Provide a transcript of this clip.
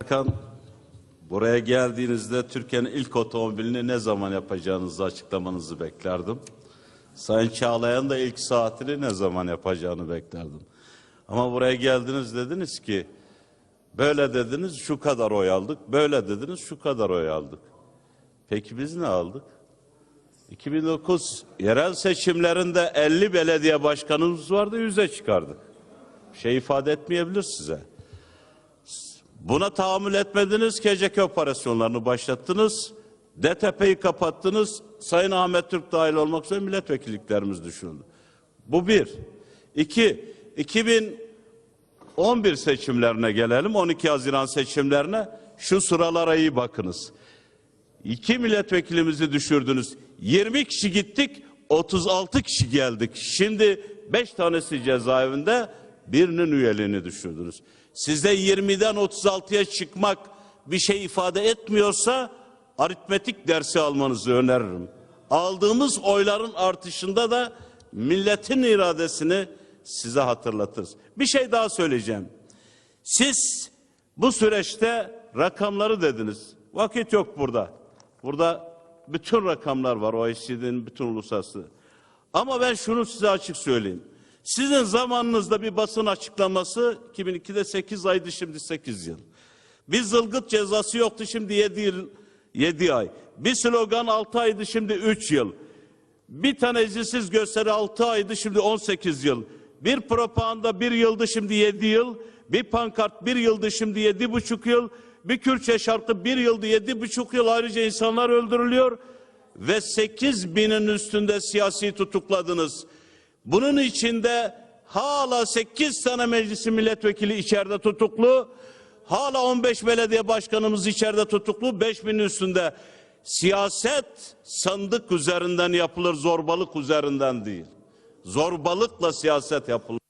Bakan buraya geldiğinizde Türkiye'nin ilk otomobilini ne zaman yapacağınızı açıklamanızı beklerdim. Sayın Çağlayan da ilk saatini ne zaman yapacağını beklerdim. Ama buraya geldiniz dediniz ki böyle dediniz şu kadar oy aldık, böyle dediniz şu kadar oy aldık. Peki biz ne aldık? 2009 yerel seçimlerinde 50 belediye başkanımız vardı, 100'e çıkardık. Bir şey ifade etmeyebilir size. Buna tahammül etmediniz, KCK operasyonlarını başlattınız. DTP'yi kapattınız. Sayın Ahmet Türk dahil olmak üzere milletvekilliklerimiz düşürüldü. Bu bir. İki, 2011 seçimlerine gelelim. 12 Haziran seçimlerine. Şu sıralara iyi bakınız. İki milletvekilimizi düşürdünüz. 20 kişi gittik, 36 kişi geldik. Şimdi 5 tanesi cezaevinde, birinin üyeliğini düşürdünüz. Size 20'den 36'ya çıkmak bir şey ifade etmiyorsa aritmetik dersi almanızı öneririm. Aldığımız oyların artışında da milletin iradesini size hatırlatırız. Bir şey daha söyleyeceğim. Siz bu süreçte rakamları dediniz. Vakit yok burada. Burada bütün rakamlar var OECD'nin bütün uluslararası. Ama ben şunu size açık söyleyeyim. Sizin zamanınızda bir basın açıklaması 2002'de 8 aydı şimdi 8 yıl. Bir zılgıt cezası yoktu şimdi 7 yıl 7 ay. Bir slogan 6 aydı şimdi 3 yıl. Bir tane izinsiz gösteri 6 aydı şimdi 18 yıl. Bir propaganda 1 yıldı şimdi 7 yıl. Bir pankart 1 yıldı şimdi 7,5 yıl. Bir Kürtçe şarkı 1 yıldı 7,5 yıl ayrıca insanlar öldürülüyor. Ve 8 binin üstünde siyasi tutukladınız. Bunun içinde hala 8 tane meclisi milletvekili içeride tutuklu. Hala 15 belediye başkanımız içeride tutuklu. 5 binin üstünde. Siyaset sandık üzerinden yapılır, zorbalık üzerinden değil. Zorbalıkla siyaset yapılır.